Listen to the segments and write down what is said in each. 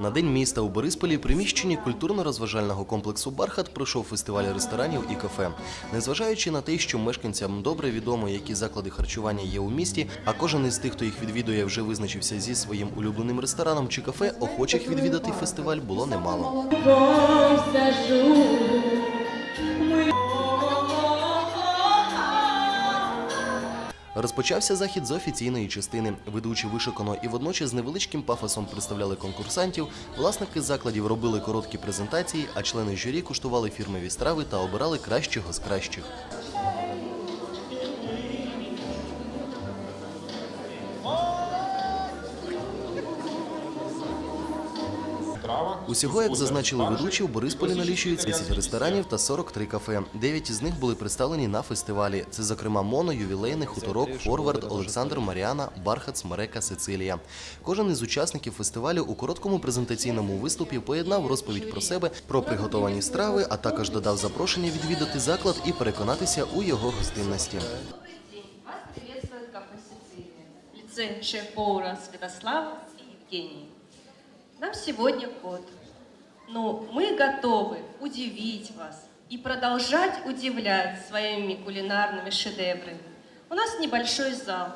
На день міста у Борисполі приміщенні культурно-розважального комплексу Бархат пройшов фестиваль ресторанів і кафе. Незважаючи на те, що мешканцям добре відомо, які заклади харчування є у місті, а кожен із тих, хто їх відвідує, вже визначився зі своїм улюбленим рестораном чи кафе, охочих відвідати фестиваль було немало. Розпочався захід з офіційної частини. Ведучі вишикано і водночас з невеличким пафосом представляли конкурсантів. Власники закладів робили короткі презентації, а члени журі куштували фірмові страви та обирали кращого з кращих. Усього, як зазначили ведучі, у Борисполі налічують 30 ресторанів та 43 кафе. Дев'ять із них були представлені на фестивалі. Це, зокрема, Моно, ювілейний хуторок, Форвард, Олександр Маріана, Бархат, Смерека, Сицилія. Кожен із учасників фестивалю у короткому презентаційному виступі поєднав розповідь про себе, про приготовані страви, а також додав запрошення відвідати заклад і переконатися у його гостинності. Вас приветствует кафе «Сицилия». Лицей шеф-повара Святослава и Евгений Нам сегодня год. Но мы готовы удивить вас и продолжать удивлять своими кулинарными шедеврами. У нас небольшой зал,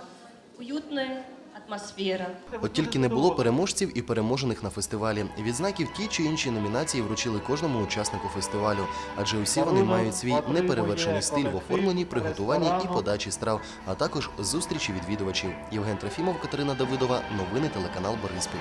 уютная атмосфера. От тільки не було переможців і переможених на фестивалі. Відзнаки в ті чи інші номінації вручили кожному учаснику фестивалю, адже усі вони мають свій неперевершений стиль в оформленні, приготуванні і подачі страв, а також зустрічі відвідувачів. Євген Трофімов, Катерина Давидова, новини телеканал Бориспіль.